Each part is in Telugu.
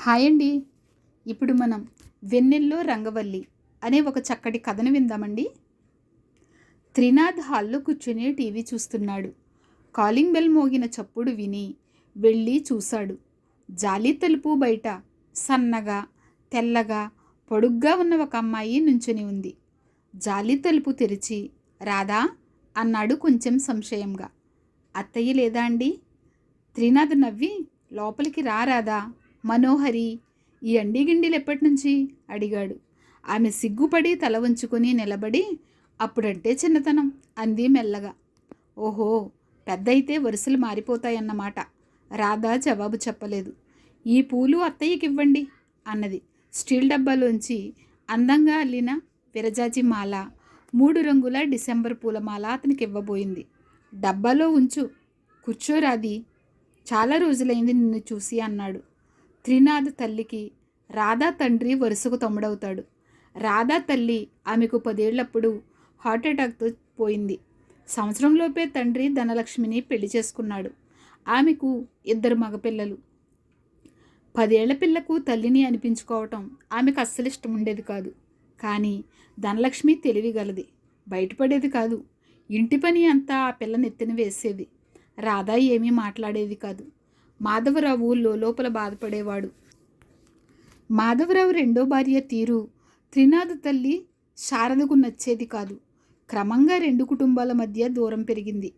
హాయ్ అండి. ఇప్పుడు మనం వెన్నెల్లో రంగవల్లి అనే ఒక చక్కటి కథను విందామండి. త్రినాథ్ హాల్లో కూర్చుని టీవీ చూస్తున్నాడు. కాలింగ్ బెల్ మోగిన చప్పుడు విని వెళ్ళి చూశాడు. జాలి తలుపు బయట సన్నగా తెల్లగా పొడుగ్గా ఉన్న ఒక అమ్మాయి నుంచుని ఉంది. జాలి తలుపు తెరిచి రాధా అన్నాడు కొంచెం సంశయంగా. అత్తయ్య లేదా అండి? త్రినాథ్ నవ్వి లోపలికి రారాదా మనోహరి ఈ అండిగిండిలు ఎప్పటి నుంచి? అడిగాడు. ఆమె సిగ్గుపడి తల వంచుకొని నిలబడి అప్పుడంటే చిన్నతనం అంది మెల్లగా. ఓహో పెద్దయితే వరుసలు మారిపోతాయన్నమాట. రాధా జవాబు చెప్పలేదు. ఈ పూలు అత్తయ్యకి ఇవ్వండి అన్నది. స్టీల్ డబ్బాలోంచి అందంగా అల్లిన విరజాజి మాల మూడు రంగుల డిసెంబర్ పూలమాల అతనికి ఇవ్వబోయింది డబ్బాలో ఉంచు కూర్చోరాది చాలా రోజులైంది నిన్ను చూసి అన్నాడు. త్రినాథ్ తల్లికి రాధా తండ్రి వరుసకు తమ్ముడవుతాడు. రాధా తల్లి ఆమెకు పదేళ్ళప్పుడు హార్ట్ అటాక్తో పోయింది. సంవత్సరంలోపే తండ్రి ధనలక్ష్మిని పెళ్ళి చేసుకున్నాడు. ఆమెకు ఇద్దరు మగపిల్లలు. పదేళ్ళ పిల్లకు తల్లిని అనిపించుకోవటం ఆమెకు అస్సలు ఇష్టం ఉండేది కాదు. కానీ ధనలక్ష్మి తెలివిగలది బయటపడేది కాదు. ఇంటి పని అంతా ఆ పిల్ల నెత్తిన వేసేది. రాధా ఏమీ మాట్లాడేది కాదు. మాధవరావు లోపల బాధపడేవాడు. మాధవరావు రెండో భార్య తీరు త్రినాథ్ తల్లి శారదకు నచ్చేది కాదు. క్రమంగా రెండు కుటుంబాల మధ్య దూరం పెరిగింది.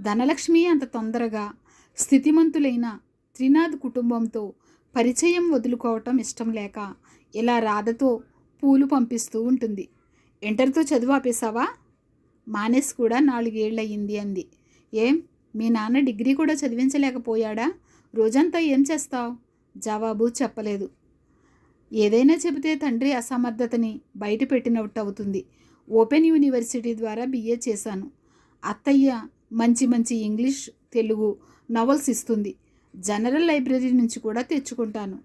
ధనలక్ష్మి అంత తొందరగా స్థితిమంతులైన త్రినాథ్ కుటుంబంతో పరిచయం వదులుకోవటం ఇష్టం లేక ఇలా రాధతో పూలు పంపిస్తూ ఉంటుంది. ఇంటర్తో చదువు ఆపేశావా? మానేసి కూడా నాలుగేళ్ళయింది అంది. ఏం? మీ నాన్న డిగ్రీ కూడా చదివించలేకపోయాడా? రోజంతా ఏం చేస్తావు? జవాబు చెప్పలేదు. ఏదైనా చెబితే తండ్రి అసమర్థతని బయటపెట్టినట్టు అవుతుంది. ఓపెన్ యూనివర్సిటీ ద్వారా బిఏ చేశాను. అత్తయ్య మంచి మంచి ఇంగ్లీష్ తెలుగు నవల్స్ ఇస్తుంది. జనరల్ లైబ్రరీ నుంచి కూడా తెచ్చుకుంటాను.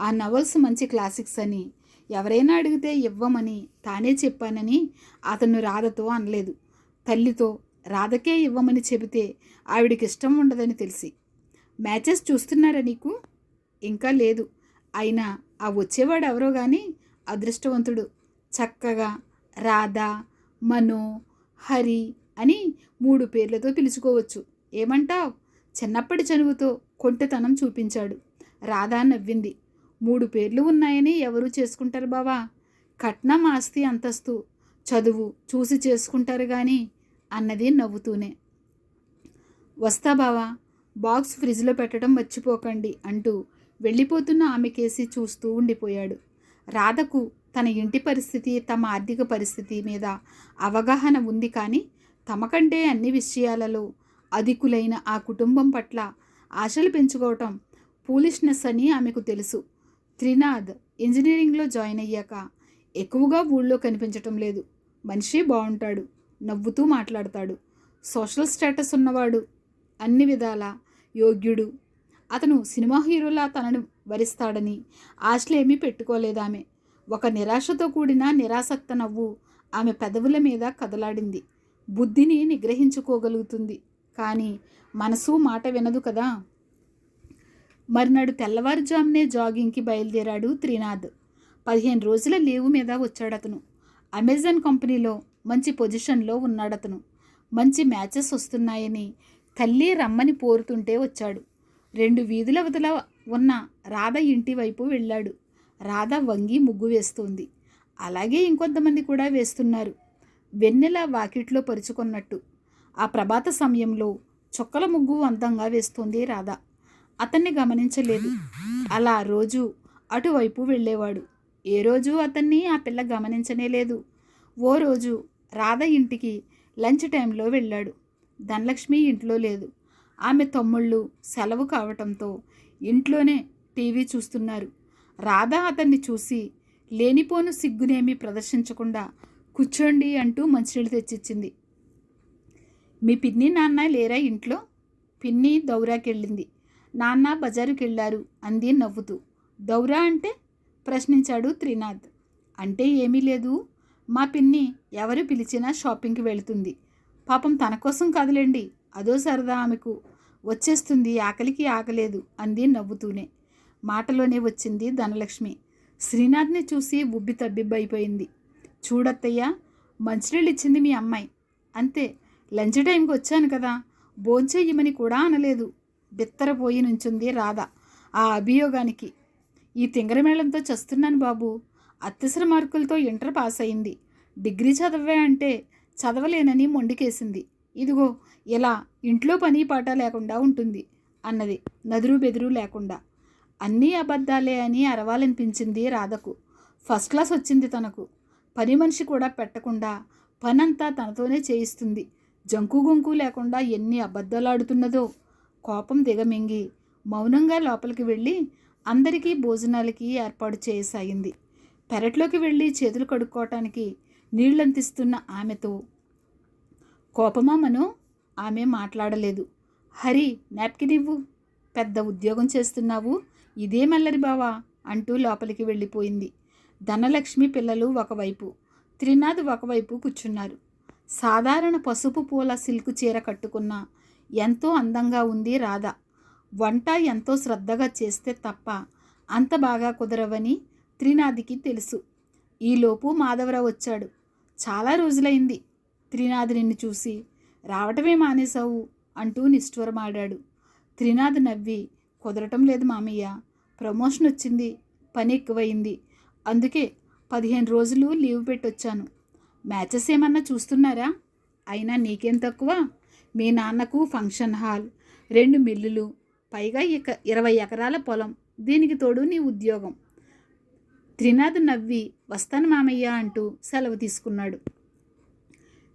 ఆ నవల్స్ మంచి క్లాసిక్స్ అని. ఎవరైనా అడిగితే ఇవ్వమని తానే చెప్పానని అతను రాధతో అనలేదు. తల్లితో రాధకే ఇవ్వమని చెబితే ఆవిడికి ఇష్టం ఉండదని తెలిసి మ్యాచెస్ చూస్తున్నారా నీకు? ఇంకా లేదు. అయినా ఆ వచ్చేవాడు ఎవరో కానీ అదృష్టవంతుడు. చక్కగా రాధా మనో హరి అని మూడు పేర్లతో పిలుచుకోవచ్చు. ఏమంటావ్? చిన్నప్పటి చనువుతో కొంటెతనం చూపించాడు. రాధా నవ్వింది. మూడు పేర్లు ఉన్నాయని ఎవరు చేసుకుంటారు బావా? కట్నం ఆస్తి అంతస్తు. చదువు చూసి చేసుకుంటారు కానీ అన్నది నవ్వుతూనే. వస్తా బావా. బాక్స్ ఫ్రిడ్జ్లో పెట్టడం మర్చిపోకండి అంటూ వెళ్ళిపోతున్న ఆమెకేసి చూస్తూ ఉండిపోయాడు. రాధకు తన ఇంటి పరిస్థితి తమ ఆర్థిక పరిస్థితి మీద అవగాహన ఉంది కానీ తమకంటే అన్ని విషయాలలో అధికులైన ఆ కుటుంబం పట్ల ఆశలు పెంచుకోవటం పూలిష్నెస్ అని ఆమెకు తెలుసు. త్రినాథ్ ఇంజనీరింగ్లో జాయిన్ అయ్యాక ఎక్కువగా ఊళ్ళో కనిపించటం లేదు. మనిషి బాగుంటాడు నవ్వుతూ మాట్లాడతాడు. సోషల్ స్టేటస్ ఉన్నవాడు అన్ని విధాలా యోగ్యుడు. అతను సినిమా హీరోలా తనను వరిస్తాడని ఆశలేమీ పెట్టుకోలేదామె. ఒక నిరాశతో కూడిన నిరాసక్త నవ్వు ఆమె పెదవుల మీద కదలాడింది. బుద్ధిని నిగ్రహించుకోగలుగుతుంది. కానీ మనసు మాట వినదు కదా? మర్నాడు తెల్లవారుజామునే జాగింగ్కి బయలుదేరాడు త్రినాథ్. పదిహేను రోజుల లీవు మీద వచ్చాడతను. అమెజాన్ కంపెనీలో మంచి పొజిషన్లో ఉన్నాడతను. మంచి మ్యాచెస్ వస్తున్నాయని తల్లి రమ్మని పోరుతుంటే వచ్చాడు. రెండు వీధుల వదల ఉన్న రాధ ఇంటి వైపు వెళ్ళాడు. రాధ వంగి ముగ్గు వేస్తోంది. అలాగే ఇంకొంతమంది కూడా వేస్తున్నారు. వెన్నెల వాకిట్లో పరుచుకున్నట్టు. ఆ ప్రభాత సమయంలో చొక్కల ముగ్గు అందంగా వేస్తోంది రాధ. అతన్ని గమనించలేదు. అలా రోజు అటువైపు వెళ్ళేవాడు. ఏ రోజు అతన్ని ఆ పిల్ల గమనించనే లేదు. ఓ రోజు రాధ ఇంటికి లంచ్ టైంలో వెళ్ళాడు. ధనలక్ష్మి ఇంట్లో లేదు. ఆమె తమ్ముళ్ళు సెలవు కావటంతో ఇంట్లోనే టీవీ చూస్తున్నారు. రాధ అతన్ని చూసి లేనిపోను సిగ్గునేమీ ప్రదర్శించకుండా కూర్చోండి అంటూ మంచినీళ్ళు తెచ్చిచ్చింది. మీ పిన్ని నాన్న లేరా ఇంట్లో? పిన్ని దౌరాకెళ్ళింది. నాన్న బజారుకెళ్ళారు అంది నవ్వుతూ. దౌరా అంటే? ప్రశ్నించాడు త్రినాథ్. అంటే ఏమీ లేదు. మా పిన్ని ఎవరు పిలిచినా షాపింగ్కి వెళుతుంది. పాపం తన కోసం కదలండి. అదో సరదా ఆమెకు వచ్చేస్తుంది ఆకలికి ఆకలేదు అంది నవ్వుతూనే. మాటలోనే వచ్చింది ధనలక్ష్మి. శ్రీనాథ్ని చూసి ఉబ్బి తబ్బిబ్బైపోయింది. చూడత్తయ్యా మంచినీళ్ళు ఇచ్చింది మీ అమ్మాయి. అంతే లంచ్ టైంకి వచ్చాను కదా భోంచెయ్యమని కూడా అనలేదు. బిత్తరపోయి నుంచుంది రాధ ఆ అభియోగానికి. ఈ తింగరమేళంతో చస్తున్నాను బాబు. అత్యవసర మార్కులతో ఇంటర్ పాస్ అయింది డిగ్రీ చదవే అంటే చదవలేనని మొండికేసింది. ఇదిగో ఇలా ఇంట్లో పని పాట లేకుండా ఉంటుంది అన్నది నదురు బెదురు లేకుండా. అన్నీ అబద్ధాలే అని అరవాలనిపించింది రాధకు. ఫస్ట్ క్లాస్ వచ్చింది తనకు. పని మనిషి కూడా పెట్టకుండా పనంతా తనతోనే చేయిస్తుంది. జంకు గొంకు లేకుండా ఎన్ని అబద్ధాలాడుతున్నదో కోపం దిగమింగి మౌనంగా లోపలికి వెళ్ళి అందరికీ భోజనాలకి ఏర్పాటు చేయసాగింది పెరట్లోకి వెళ్ళి చేతులు కడుక్కోవటానికి నీళ్ళంతిస్తున్న ఆమెతో కోపమా మనో? ఆమె మాట్లాడలేదు. హరి నాప్కిన్ ఇవ్వు. పెద్ద ఉద్యోగం చేస్తున్నావు. ఇదే మల్లరి బావా అంటూ లోపలికి వెళ్ళిపోయింది. ధనలక్ష్మి పిల్లలు ఒకవైపు త్రినాథ్ ఒకవైపు కూర్చున్నారు. సాధారణ పసుపు పూల సిల్క్ చీర కట్టుకున్న ఎంతో అందంగా ఉంది రాధ. వంట ఎంతో శ్రద్ధగా చేస్తే తప్ప అంత బాగా కుదరవని త్రినాథ్కి తెలుసు. ఈలోపు మాధవరావు వచ్చాడు. చాలా రోజులైంది. త్రినాథ్ నిన్ను చూసి రావటమే మానేశావు అంటూ నిష్ఠూరమాడాడు. త్రినాథ్ నవ్వి కుదరటం లేదు మామయ్య. ప్రమోషన్ వచ్చింది. పని ఎక్కువయింది అందుకే పదిహేను రోజులు లీవ్ పెట్టొచ్చాను. మ్యాచెస్ ఏమన్నా చూస్తున్నారా? అయినా నీకేం తక్కువ? మీ నాన్నకు ఫంక్షన్ హాల్ రెండు మిల్లులు పైగా ఇక ఇరవై ఎకరాల పొలం. దీనికి తోడు నీ ఉద్యోగం. త్రినాథ్ నవ్వి వస్తాను మామయ్య అంటూ సెలవు తీసుకున్నాడు.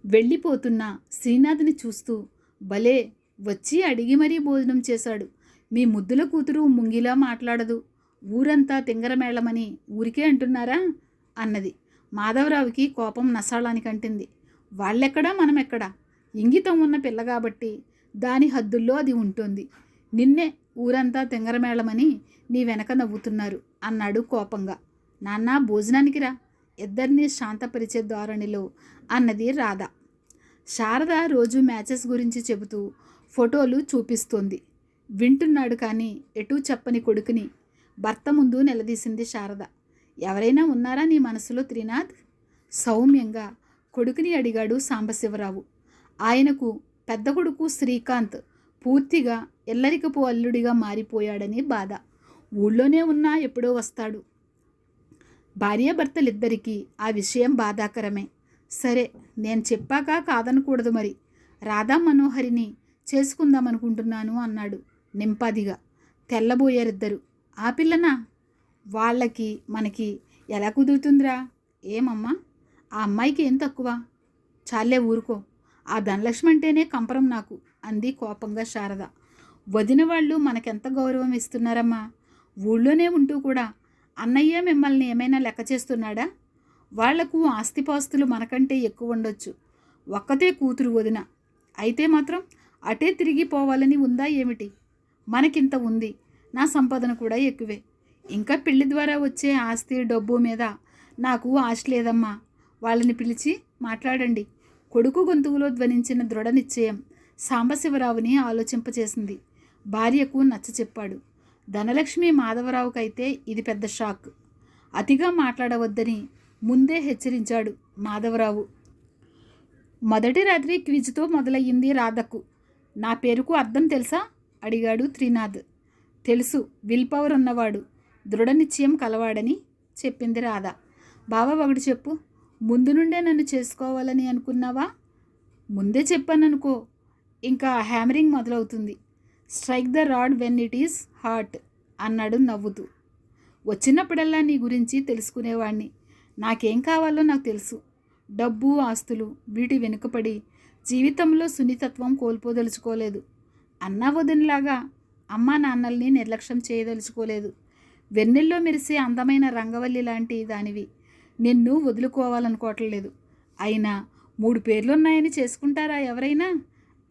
వెళ్ళిపోతున్న శ్రీనాథ్ని చూస్తూ భలే వచ్చి అడిగి మరీ భోజనం చేశాడు. మీ ముద్దుల కూతురు ముంగిలా మాట్లాడదు. ఊరంతా తింగరమేళమని ఊరికే అంటున్నారా? అన్నది. మాధవరావుకి కోపం నసాళానికి అంటింది. వాళ్ళెక్కడా? మనం ఇంగితం ఉన్న పిల్ల కాబట్టి దాని హద్దుల్లో అది ఉంటుంది. నిన్నే ఊరంతా తింగరమేళమని నీ వెనక నవ్వుతున్నారు అన్నాడు కోపంగా. నాన్న భోజనానికి రా. ఇద్దరిని శాంతపరిచే ధోరణిలో అన్నది రాధ. శారద రోజు మ్యాచెస్ గురించి చెబుతూ ఫోటోలు చూపిస్తోంది. వింటున్నాడు కానీ ఎటూ చెప్పని కొడుకుని భర్త ముందు నిలదీసింది శారద. ఎవరైనా ఉన్నారా నీ మనసులో త్రినాథ్? సౌమ్యంగా కొడుకుని అడిగాడు సాంబశివరావు. ఆయనకు పెద్ద కొడుకు శ్రీకాంత్ పూర్తిగా ఎల్లరికపు అల్లుడిగా మారిపోయాడని బాధ. ఊళ్ళోనే ఉన్నా ఎప్పుడో వస్తాడు. భార్యాభర్తలిద్దరికీ ఆ విషయం బాధాకరమే. సరే నేను చెప్పాక కాదనకూడదు మరి. రాధా మనోహరిని చేసుకుందామనుకుంటున్నాను అన్నాడు నింపాదిగా. తెల్లబోయారిద్దరు. ఆ పిల్లనా? వాళ్ళకి మనకి ఎలా కుదురుతుందిరా? ఏమమ్మా? ఆ అమ్మాయికి ఏం తక్కువ? చాలే ఊరుకో. ఆ ధనలక్ష్మి అంటేనే కంపరం నాకు అంది కోపంగా శారద. వదిన వాళ్ళు మనకెంత గౌరవం ఇస్తున్నారమ్మా? ఊళ్ళోనే ఉంటూ కూడా అన్నయ్య మిమ్మల్ని ఏమైనా లెక్క చేస్తున్నాడా? వాళ్ళకు ఆస్తిపాస్తులు మనకంటే ఎక్కువ ఉండొచ్చు. ఒక్కతే కూతురు వదిన. అయితే మాత్రం అటే తిరిగి పోవాలని ఉందా ఏమిటి? మనకింత ఉంది. నా సంపాదన కూడా ఎక్కువే. ఇంకా పెళ్ళి ద్వారా వచ్చే ఆస్తి డబ్బు మీద నాకు ఆశ లేదమ్మా. వాళ్ళని పిలిచి మాట్లాడండి. కొడుకు గొంతువులో ధ్వనించిన దృఢ నిశ్చయం సాంబశివరావుని ఆలోచింపచేసింది. భార్యకు నచ్చ చెప్పాడు ధనలక్ష్మి మాధవరావుకైతే ఇది పెద్ద షాక్. అతిగా మాట్లాడవద్దని ముందే హెచ్చరించాడు మాధవరావు. మొదటి రాత్రి క్విజ్తో మొదలయ్యింది రాధకు. నా పేరుకు అర్థం తెలుసా? అడిగాడు త్రినాథ్. తెలుసు విల్ పవర్ ఉన్నవాడు దృఢ నిశ్చయం కలవాడని చెప్పింది రాధ. బావా ఒకటి చెప్పు. ముందు నుండే నన్ను చేసుకోవాలని అనుకున్నావా? ముందే చెప్పాననుకో. ఇంకా హ్యామరింగ్ మొదలవుతుంది. Strike the rod when it is hot అన్నాడు నవ్వుతూ. వచ్చినప్పుడల్లా నీ గురించి తెలుసుకునేవాణ్ణి. నాకేం కావాలో నాకు తెలుసు. డబ్బు ఆస్తులు వీటి వెనుకపడి జీవితంలో సున్నితత్వం కోల్పోదలుచుకోలేదు. అన్నా వదినలాగా అమ్మా నాన్నల్ని నిర్లక్ష్యం చేయదలుచుకోలేదు. వెన్నెల్లో మెరిసే అందమైన రంగవల్లి లాంటి దానివి నిన్ను వదులుకోవాలనుకోవట్లేదు. అయినా మూడు పేర్లున్నాయని చేసుకుంటారా ఎవరైనా?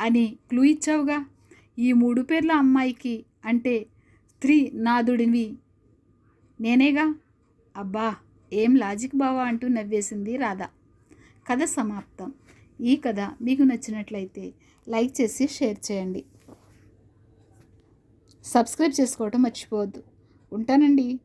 అని క్లూ ఇచ్చావుగా. ఈ మూడు పేర్ల అమ్మాయికి అంటే స్త్రీ నాదుడివి. నేనేగా? అబ్బా ఏం లాజిక్ బావా అంటూ నవ్వేసింది రాధ. కథ సమాప్తం. ఈ కథ మీకు నచ్చినట్లయితే లైక్ చేసి షేర్ చేయండి. సబ్స్క్రైబ్ చేసుకోవటం మర్చిపోవద్దు. ఉంటానండి.